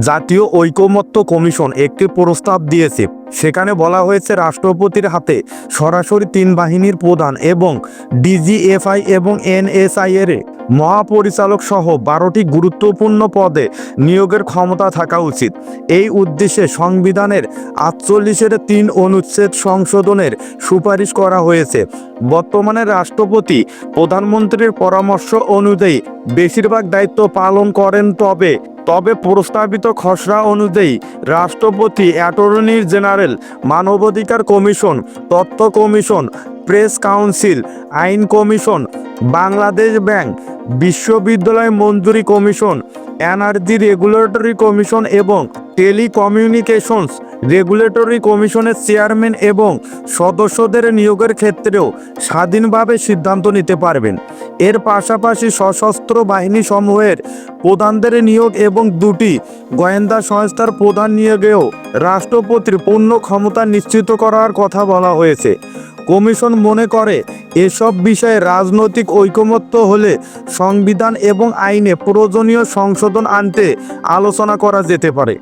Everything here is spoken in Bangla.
জাতীয় ঐকমত্য কমিশন একটি প্রস্তাব দিয়েছে। সেখানে বলা হয়েছে, রাষ্ট্রপতির হাতে সরাসরি তিন বাহিনীর প্রধান এবং ডিজিএফআই এবং এনএসআই এর মহাপরিচালক সহ বারোটি গুরুত্বপূর্ণ পদে নিয়োগের ক্ষমতা থাকা উচিত। এই উদ্দেশ্যে সংবিধানের আটচল্লিশের তিন অনুচ্ছেদ সংশোধনের সুপারিশ করা হয়েছে। বর্তমানে রাষ্ট্রপতি, প্রধানমন্ত্রীর পরামর্শ অনুযায়ী বেশিরভাগ দায়িত্ব পালন করেন তবে তবে প্রস্তাবিত খসড়া অনুযায়ী রাষ্ট্রপতি, অ্যাটর্নি জেনারেল, মানবাধিকার কমিশন, তথ্য কমিশন, প্রেস কাউন্সিল, আইন কমিশন, বাংলাদেশ ব্যাংক বিশ্ববিদ্যালয় মঞ্জুরি কমিশন এনার্জি রেগুলেটরি কমিশন এবং টেলিকমিউনিকেশনস রেগুলেটরি কমিশনের চেয়ারম্যান এবং সদস্যদের নিয়োগের ক্ষেত্রেও স্বাধীনভাবে সিদ্ধান্ত নিতে পারবেন। এর পাশাপাশি সশস্ত্র বাহিনী সমূহের প্রধানদের নিয়োগ এবং দুটি গোয়েন্দা সংস্থার প্রধান নিয়োগেও রাষ্ট্রপতির পূর্ণ ক্ষমতা নিশ্চিত করার কথা বলা হয়েছে। কমিশন মনে করে, এসব বিষয়ে রাজনৈতিক ঐকমত্য হলে সংবিধান এবং আইনে প্রয়োজনীয় সংশোধন আনতে আলোচনা করা যেতে পারে।